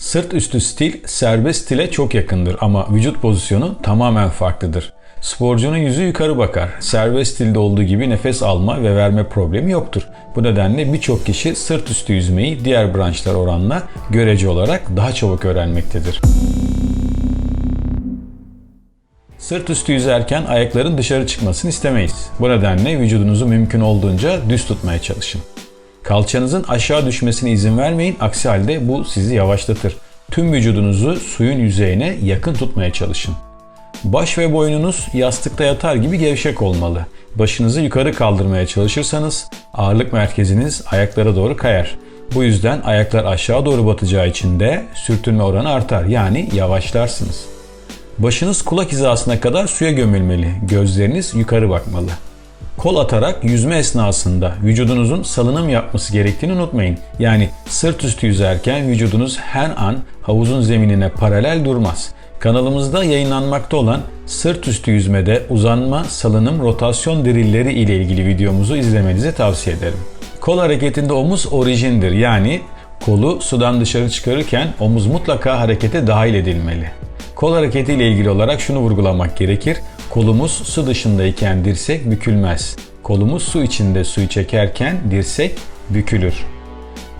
Sırt üstü stil serbest stile çok yakındır ama vücut pozisyonu tamamen farklıdır. Sporcunun yüzü yukarı bakar. Serbest stilde olduğu gibi nefes alma ve verme problemi yoktur. Bu nedenle birçok kişi sırt üstü yüzmeyi diğer branşlar oranla görece olarak daha çabuk öğrenmektedir. Sırt üstü yüzerken ayakların dışarı çıkmasını istemeyiz. Bu nedenle vücudunuzu mümkün olduğunca düz tutmaya çalışın. Kalçanızın aşağı düşmesine izin vermeyin, aksi halde bu sizi yavaşlatır. Tüm vücudunuzu suyun yüzeyine yakın tutmaya çalışın. Baş ve boynunuz yastıkta yatar gibi gevşek olmalı. Başınızı yukarı kaldırmaya çalışırsanız ağırlık merkeziniz ayaklara doğru kayar. Bu yüzden ayaklar aşağı doğru batacağı için de sürtünme oranı artar yani yavaşlarsınız. Başınız kulak hizasına kadar suya gömülmeli. Gözleriniz yukarı bakmalı. Kol atarak yüzme esnasında vücudunuzun salınım yapması gerektiğini unutmayın. Yani sırt üstü yüzerken vücudunuz her an havuzun zeminine paralel durmaz. Kanalımızda yayınlanmakta olan sırt üstü yüzmede uzanma, salınım, rotasyon dirilleri ile ilgili videomuzu izlemenizi tavsiye ederim. Kol hareketinde omuz orijindir yani kolu sudan dışarı çıkarırken omuz mutlaka harekete dahil edilmeli. Kol hareketi ile ilgili olarak şunu vurgulamak gerekir. Kolumuz su dışındayken dirsek bükülmez. Kolumuz su içinde suyu çekerken dirsek bükülür.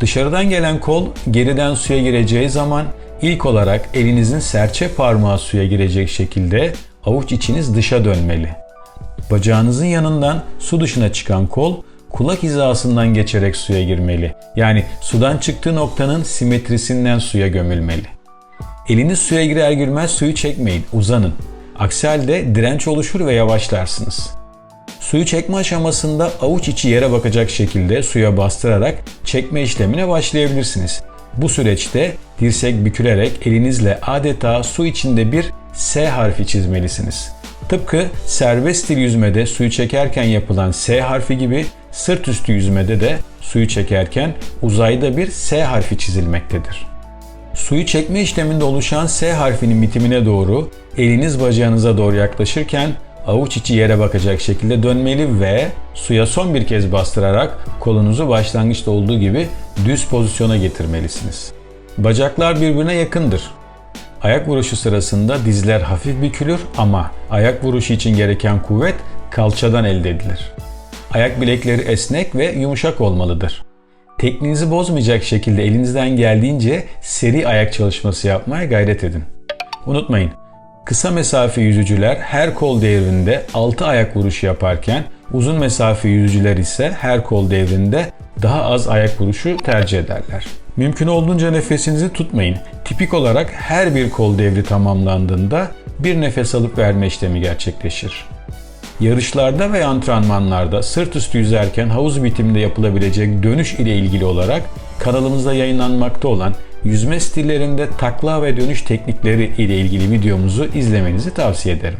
Dışarıdan gelen kol geriden suya gireceği zaman ilk olarak elinizin serçe parmağı suya girecek şekilde avuç içiniz dışa dönmeli. Bacağınızın yanından su dışına çıkan kol kulak hizasından geçerek suya girmeli. Yani sudan çıktığı noktanın simetrisinden suya gömülmeli. Eliniz suya girer girmez suyu çekmeyin, uzanın. Aksi halde direnç oluşur ve yavaşlarsınız. Suyu çekme aşamasında avuç içi yere bakacak şekilde suya bastırarak çekme işlemine başlayabilirsiniz. Bu süreçte dirsek bükülerek elinizle adeta su içinde bir S harfi çizmelisiniz. Tıpkı serbest stil yüzmede suyu çekerken yapılan S harfi gibi sırt üstü yüzmede de suyu çekerken uzayda bir S harfi çizilmektedir. Suyu çekme işleminde oluşan S harfinin bitimine doğru eliniz bacağınıza doğru yaklaşırken avuç içi yere bakacak şekilde dönmeli ve suya son bir kez bastırarak kolunuzu başlangıçta olduğu gibi düz pozisyona getirmelisiniz. Bacaklar birbirine yakındır. Ayak vuruşu sırasında dizler hafif bükülür ama ayak vuruşu için gereken kuvvet kalçadan elde edilir. Ayak bilekleri esnek ve yumuşak olmalıdır. Tekniğinizi bozmayacak şekilde elinizden geldiğince seri ayak çalışması yapmaya gayret edin. Unutmayın, kısa mesafe yüzücüler her kol devrinde 6 ayak vuruşu yaparken uzun mesafe yüzücüler ise her kol devrinde daha az ayak vuruşu tercih ederler. Mümkün olduğunca nefesinizi tutmayın. Tipik olarak her bir kol devri tamamlandığında bir nefes alıp verme işlemi gerçekleşir. Yarışlarda ve antrenmanlarda sırt üstü yüzerken havuz bitiminde yapılabilecek dönüş ile ilgili olarak kanalımızda yayınlanmakta olan yüzme stillerinde takla ve dönüş teknikleri ile ilgili videomuzu izlemenizi tavsiye ederim.